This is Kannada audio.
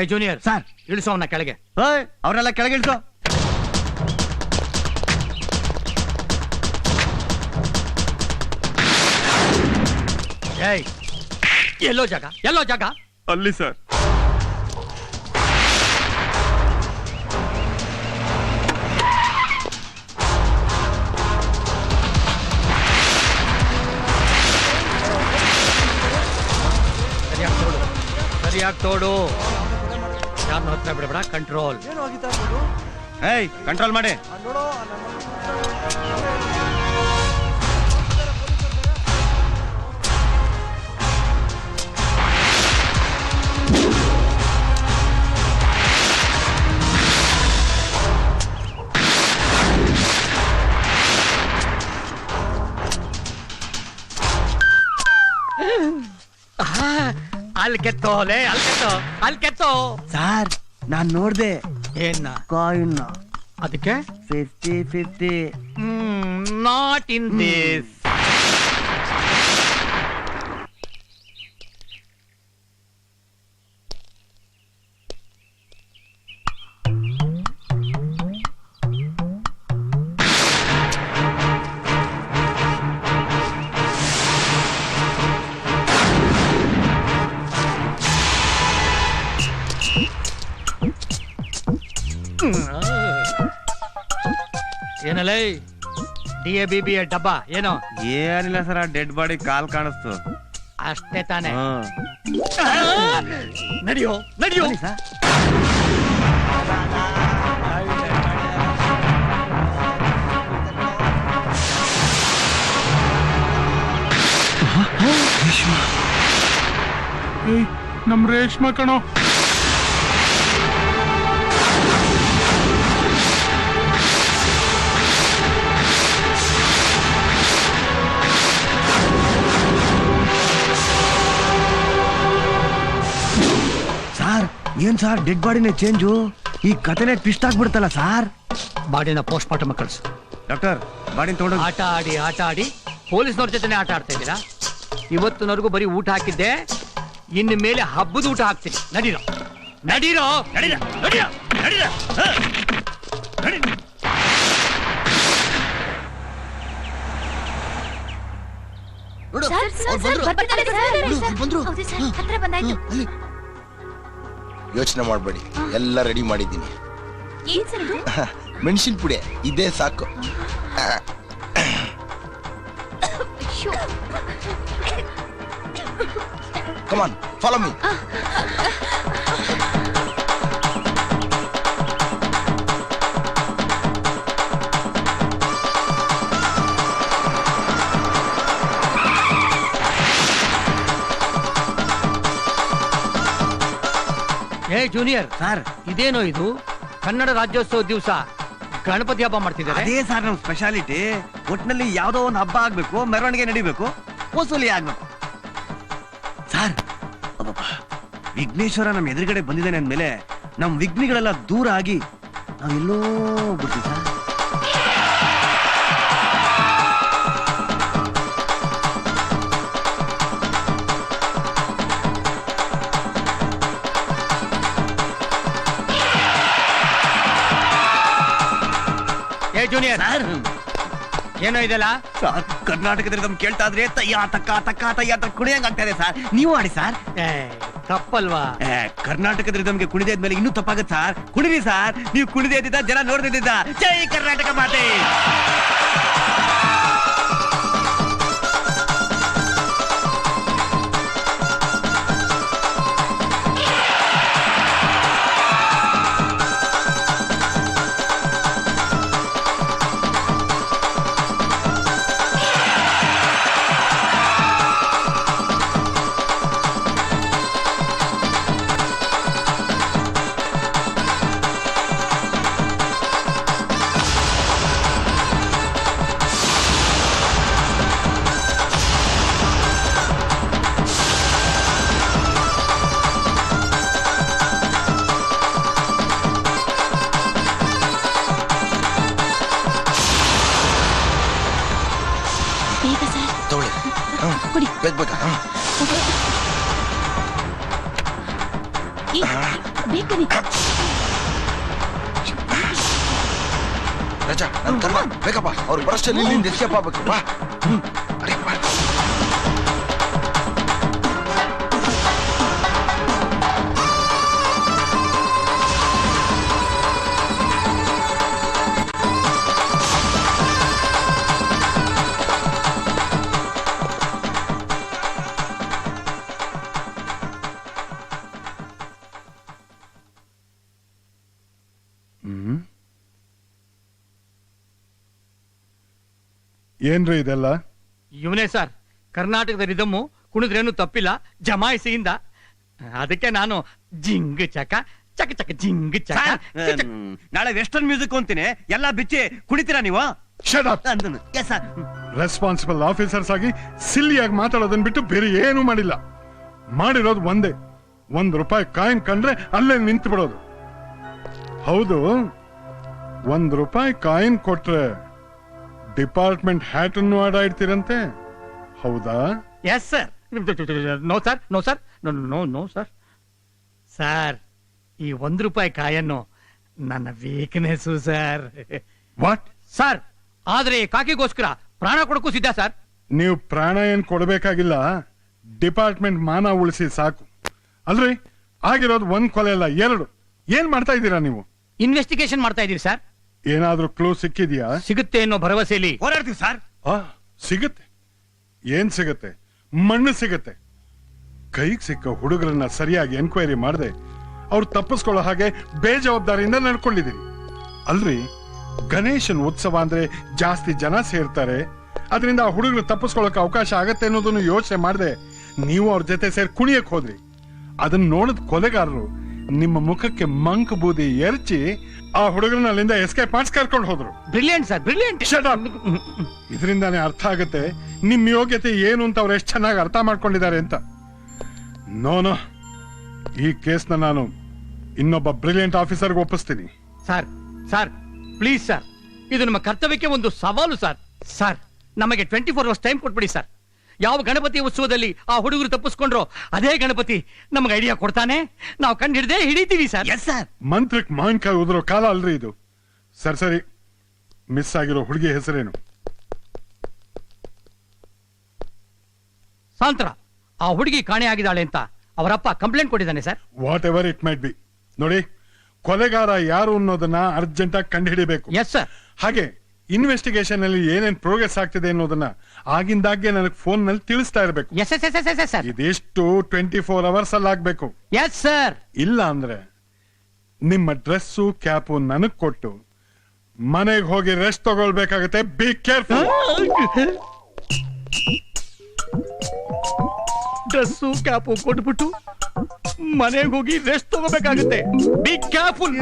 ಏ ಜೂನಿಯರ್ ಸರ್ ಇಳಿಸೋ ಅವನ ಕೆಳಗೆ. ಓಯ್ ಅವ್ರನ್ನೆಲ್ಲ ಇಳಿಸೋ. ಏಯ್ ಎಲ್ಲೋ ಜಾಗ ಎಲ್ಲೋ ಜಾಗ. ಅಲ್ಲಿ ಸರ್ ಸರಿಯಾಗಿ ತೋಡು. ಯಾರನ್ನ ಹತ್ರ ಬಿಡಬೇಡ ಕಂಟ್ರೋಲ್ ಏಯ್ ಕಂಟ್ರೋಲ್ ಮಾಡಿ. ಅಲ್ಲಿ ಕೆತ್ತೋ ಲೇ ಅಲ್ಲಿ ಕೆತ್ತೋ ಅಲ್ಲಿ ಕೆತ್ತೋ. ಸರ್ ನಾನ್ ನೋಡ್ದೆ. ಏನ್ನ ಕಾಯಿನ್. ಅದಕ್ಕೆ? Fifty fifty. Not in this. ಏನಲ್ಲೇ D A B B A ಡಬ್ಬ ಏನೋ? ಏನಿಲ್ಲ ಸರ್ ಡೆಡ್ ಬಾಡಿ ಕಾಲ್ ಕಾಣಿಸ್ತು. ಅಷ್ಟೇ ತಾನೆ. ಹ್ಮ್. ನಡಿಯೋ ನಡಿಯೋ. ಬನ್ನಿ ಏಯ್ ನಮ್ ರೇಷ್ಮಾ ಕಣೋ. ಏನ್ ಸರ್ ಡೆಡ್ ಬಾಡಿನೇ ಚೇಂಜು ಈ ಕಥೆನೇ ಟ್ವಿಸ್ಟ್ ಆಗ್ಬಿಡ್ತಲ್ಲ ಸರ್ ಬಾಡಿನ ಪೋಸ್ಟ್ ಮಾರ್ಟಮ್ ಕಳ್ಸು ಡಾಕ್ಟರ್ ಬಾಡಿನ ತಗೊಂಡೋಗಿ ಆಟ ಆಡಿ ಆಟ ಆಡಿ ಪೊಲೀಸ್ನವ್ರ ಜೊತೆನೆ ಆಟ ಆಡ್ತಾ ಇದ್ದೀರಾ ಇವತ್ತಿನವರೆಗೂ ಬರೀ ಊಟ ಹಾಕಿದ್ದೆ ಇನ್ನು ಮೇಲೆ ಹಬ್ಬದ ಊಟ ಹಾಕ್ತೀನಿ ನಡೀರೋ ನಡೀರೋ ನಡೀರ ನಡೀರ ನಡೀರ ಹ. ನಡಿ. ಸರ್, ಸರ್, ಸರ್, ಬರ್ತಿದ್ದಾರೆ, ಸರ್, ಸರ್. ಹೌದು, ಸರ್, ಹತ್ರ ಬಂದಾಯ್ತು ಯೋಚನೆ ಮಾಡಬೇಡಿ. ಎಲ್ಲ ರೆಡಿ ಮಾಡಿದ್ದೀನಿ. ಏನ್ ಸರ್ ಇದು? ಮೆಣಸಿನ ಪುಡಿ. ಇದೇ ಸಾಕು. ಅಯ್ಯೋ. ಕಮಾನ್ ಫಾಲೋ ಮೀ ಏ ಜೂನಿಯರ್ ಸರ್ ಇದೇನೋ ಇದು? ಕನ್ನಡ ರಾಜ್ಯೋತ್ಸವ ದಿವಸ ಗಣಪತಿ ಹಬ್ಬ ಮಾಡ್ತಿದ್ದಾರೆ. ಅದೇ ಸರ್ ನಮ್ ಸ್ಪೆಷಾಲಿಟಿ ಒಟ್ನಲ್ಲಿ ಯಾವ್ದೋ ಒಂದು ಹಬ್ಬ ಆಗ್ಬೇಕು ಮೆರವಣಿಗೆ ನಡಿಬೇಕು. ವಸೂಲಿ ಆಗ್ಬೇಕು. ಸರ್ ಅಬ್ಬಬ್ಬಾ, ವಿಘ್ನೇಶ್ವರ ನಮ್ ಎದುರುಗಡೆ ಬಂದಿದ್ದಾನೆ ಅಂದ್ಮೇಲೆ ನಮ್ ವಿಘ್ನಿಗಳೆಲ್ಲ ದೂರ ಆಗಿ ನಾವ್ ಎಲ್ಲೋ ಬಿಡ್ತೀವಿ ಸರ್ ಜೂನಿಯರ್ ಏನೋ ಇದೆಲ್ಲ? ಸರ್ ಕರ್ನಾಟಕದಲ್ಲಿ ನಮ್ಗೆ ಕೇಳ್ತಾ ಇದ್ರೆ ತಯ್ಯ ತಕ್ಕ ತಕ್ಕ ತಯ್ಯ ಅಂತ ಕುಣಿಯಂಗ್ ಆಗ್ತಾ ಇದೆ ಸರ್. ನೀವು ಆಡಿ ಸರ್. ಏ ತಪ್ಪಲ್ವಾ? ಏ, ನಮ್ಗೆ ಕುಣಿದೆ ಆದ್ಮೇಲೆ ಇನ್ನೂ ತಪ್ಪಾಗತ್ತೆ ಸರ್. ಕುಣಿರಿ ಸರ್. ನೀವು ಕುಣಿದೇ ಇದ್ದಿದ್ದ ಜನ ನೋಡ್ದಿದ್ದ ಜೈ ಕರ್ನಾಟಕ ಮಾತೆ. ಏ, ಬೇಗ ಬನ್ನಿ. ರಜಾ ನನ್ ಕರ್ಮ ಬೇಕಪ್ಪ ಅವ್ರು ಬರಷ್ಟಲ್ಲಿ ಇಲ್ಲಿಂದ ಎಸ್ಕೇಪ್ ಆಗ್ಬೇಕು ಬಾ ಹ್ಮ್. ಅರೆ, ಬಾ. ಏನ್ರಿ ಇದೆಲ್ಲ? ಇವನೇ ಸರ್ ಕರ್ನಾಟಕದ ರಿದಮ್ಮು ಕುಣಿದ್ರೇನು ತಪ್ಪಿಲ್ಲ ಜಮಾಯಿಸಿಯಿಂದ. ಅದಕ್ಕೆ ನಾನು ಜಿಂಗ್ ಚಕ ಚಕ ಚಕ ಜಿಂಗ್ ಚಕ. ನಾಳೆ ವೆಸ್ಟರ್ನ್ ಮ್ಯೂಸಿಕ್ ಅಂತೀನಿ. ಎಲ್ಲ ಬಿಚ್ಚಿ ಕುಣಿತೀರಾ ನೀವು? ಶಟ್ ಅಪ್ ಅಂದನು ಎಸ್ ಸರ್ ರೆಸ್ಪಾನ್ಸಿಬಲ್ ಆಫೀಸರ್ಸ್ ಆಗಿ ಸಿಲ್ಲಿಯಾಗಿ ಮಾತಾಡೋದನ್ನ ಬಿಟ್ಟು ಬೇರೆ ಏನೂ ಮಾಡಿಲ್ಲ. ಮಾಡಿರೋದು ಒಂದೇ. ಒಂದ್ ರೂಪಾಯಿ ಕಾಯಿನ್ ಕಂಡ್ರೆ ಅಲ್ಲೇ ನಿಂತು ಬಿಡೋದು ಹೌದು ಒಂದ್ ರೂಪಾಯಿ ಕಾಯಿನ್ ಕೊಟ್ರೆ ಡಿಪಾರ್ಟ್ಮೆಂಟ್ ಹ್ಯಾಟ್ ಅನ್ನು ಆಡ ಇಡ್ತೀರಂತೆ ಹೌದಾ yes sir no sir no sir no no sir sir ಈ ಒಂದ್ ರೂಪಾಯಿ ಕಾಯನ್ನು ನನ್ನ ವೀಕ್ನೆಸ್ಸು ಸರ್ ವಾಟ್ ಸರ್ ಆದ್ರೆ ಕಾಕಿಗೋಸ್ಕರ ಪ್ರಾಣ ಕೊಡಕ್ಕೂ ಸಿದ್ಧ ಸರ್ ನೀವು ಪ್ರಾಣ ಏನ್ ಕೊಡಬೇಕಾಗಿಲ್ಲ? ಡಿಪಾರ್ಟ್ಮೆಂಟ್ ಮಾನ ಉಳಿಸಿ ಸಾಕು. ಅಲ್ರಿ? ಆಗಿರೋದು ಒಂದ್ ಕೊಲೆ ಅಲ್ಲ ಎರಡು. ಏನ್ ಮಾಡ್ತಾ ಇದ್ದೀರಾ ನೀವು? ಇನ್ವೆಸ್ಟಿಗೇಷನ್ ಮಾಡ್ತಾ ಇದೀವಿ ಸರ್ ಏನಾದ್ರೂ ಕ್ಲೂ ಸಿಕ್ಕಿದ್ಯಾ? ಸಿಗುತ್ತೆ ಅನ್ನೋ ಭರವಸೆಯಲ್ಲಿ. ಹೋರಾಡ್ತೀವಿ ಸರ್. ಆ ಸಿಗತ್ತೆ. ಏನ್ ಸಿಗತ್ತೆ? ಮಣ್ಣು ಸಿಗತ್ತೆ. ಕೈಗೆ ಸಿಕ್ಕ ಹುಡುಗರನ್ನ ಸರಿಯಾಗಿ ಎನ್ಕ್ವೈರಿ ಮಾಡದೆ ಅವ್ರು ತಪ್ಪಿಸ್ಕೊಳ್ಳೋ ಹಾಗೆ ಬೇಜವಾಬ್ದಾರಿಯಿಂದ ನಡ್ಕೊಂಡಿದ್ದೀನಿ ಅಲ್ರಿ ಗಣೇಶನ್ ಉತ್ಸವ ಅಂದ್ರೆ ಜಾಸ್ತಿ ಜನ ಸೇರ್ತಾರೆ ಅದರಿಂದ ಆ ಹುಡುಗರು ತಪ್ಪಿಸ್ಕೊಳ್ಳೋಕೆ ಅವಕಾಶ ಆಗತ್ತೆ ಅನ್ನೋದನ್ನು ಯೋಚನೆ ಮಾಡದೆ ನೀವು ಅವ್ರ ಜೊತೆ ಸೇರಿ ಕುಣಿಯಕ್ ಹೋದ್ರಿ. ಅದನ್ನ ನೋಡಿದ ಕೊಲೆಗಾರರು ನಿಮ್ಮ ಮುಖಕ್ಕೆ ಮಂಕ್ ಬೂದಿ ಎರಚಿ ಆ ಹುಡುಗರನ್ನ ಅಲ್ಲಿಂದ ಎಸ್ಕೇಪ್ ಮಾಡಿಸ್ ಕರ್ಕೊಂಡು ಹೋದ್ರು. Brilliant sir brilliant. ಇದರಿಂದಾನೇ ಅರ್ಥ ಆಗುತ್ತೆ ನಿಮ್ ಯೋಗ್ಯತೆ ಏನು ಅಂತ ಅವ್ರು ಎಷ್ಟು ಚೆನ್ನಾಗಿ ಅರ್ಥ ಮಾಡ್ಕೊಂಡಿದ್ದಾರೆ ಅಂತ. ನೋನೋ ಈ ಕೇಸ್ನ ನಾನು ಇನ್ನೊಬ್ಬ ಬ್ರಿಲಿಯಂಟ್ ಆಫೀಸರ್ಗೆ ಒಪ್ಪಿಸ್ತೀನಿ. ಸರ್ ಸರ್ ಪ್ಲೀಸ್ ಸರ್ ಇದು ನಮ್ಮ ಕರ್ತವ್ಯಕ್ಕೆ ಒಂದು ಸವಾಲು ಸರ್ ಸರ್ ನಮಗೆ ಟ್ವೆಂಟಿ ಫೋರ್ ಅವರ್ಸ್ ಟೈಮ್ ಕೊಟ್ಬಿಡಿ ಸರ್ ಯಾವ ಗಣಪತಿ ಉತ್ಸವದಲ್ಲಿ ಆ ಹುಡುಗರು ತಪ್ಪಿಸ್ಕೊಂಡ್ರೋ ಅದೇ ಗಣಪತಿ ನಮ್ಗೆ ಐಡಿಯಾ ಕೊಡ್ತಾನೆ. ನಾವು ಕಂಡು ಹಿಡ್ದೆ ಹಿಡಿತೀವಿ ಸರ್. ಎಸ್ ಸರ್ ಮಂತ್ರಕ್ ಮಾವಿನಕಾಯಿ ಉದ್ರೋ ಕಾಲ ಅಲ್ರಿ ಇದು. ಸರ್ ಸರಿ. ಮಿಸ್ ಆಗಿರೋ ಹುಡುಗಿ ಹೆಸರೇನು? ಸಾಂತ್ರ ಆ ಹುಡುಗಿ ಕಾಣೆ ಆಗಿದ್ದಾಳೆ ಅಂತ ಅವರಪ್ಪ ಕಂಪ್ಲೇಂಟ್ ಕೊಟ್ಟಿದ್ದಾನೆ sir. Whatever it might be ನೋಡಿ ಕೊಲೆಗಾರ ಯಾರು ಅನ್ನೋದನ್ನ ಅರ್ಜೆಂಟ್ ಆಗಿ ಕಂಡುಹಿಡಿಬೇಕು ಎಸ್ ಸರ್ ಹಾಗೆ ಇನ್ವೆಸ್ಟಿಗೇಷನ್ ಅಲ್ಲಿ ಏನೇನ್ ಪ್ರೋಗ್ರೆಸ್ ಆಗ್ತಿದೆ ಅನ್ನೋದನ್ನ ಆಗಿಂದಾಗ್ಗೆ ನನಗೆ ಫೋನ್ನಲ್ಲಿ ತಿಳಿಸ್ತಾ ಇರಬೇಕು. Yes yes yes yes yes sir ಇದೆಷ್ಟು ಟ್ವೆಂಟಿ ಫೋರ್ ಅವರ್ಸ್ ಅಲ್ಲಿ ಆಗ್ಬೇಕು. ಎಸ್ ಸರ್ ಇಲ್ಲ ಅಂದ್ರೆ ನಿಮ್ಮ ಡ್ರೆಸ್ಸು ಕ್ಯಾಪು ನನಗ್ ಕೊಟ್ಟು ಮನೆಗೆ ಹೋಗಿ ರೆಸ್ಟ್ ತಗೊಳ್ಬೇಕಾಗತ್ತೆ. ಬಿ ಕೇರ್ಫುಲ್ ಡ್ರೆಸ್ ಕ್ಯಾಪು ಕೊಟ್ಬಿಟ್ಟು ಮನೆಗೆ ಹೋಗಿ ರೆಸ್ಟ್ ತಗೋಬೇಕಾಗುತ್ತೆ ಬಿ ಕೇರ್ಫುಲ್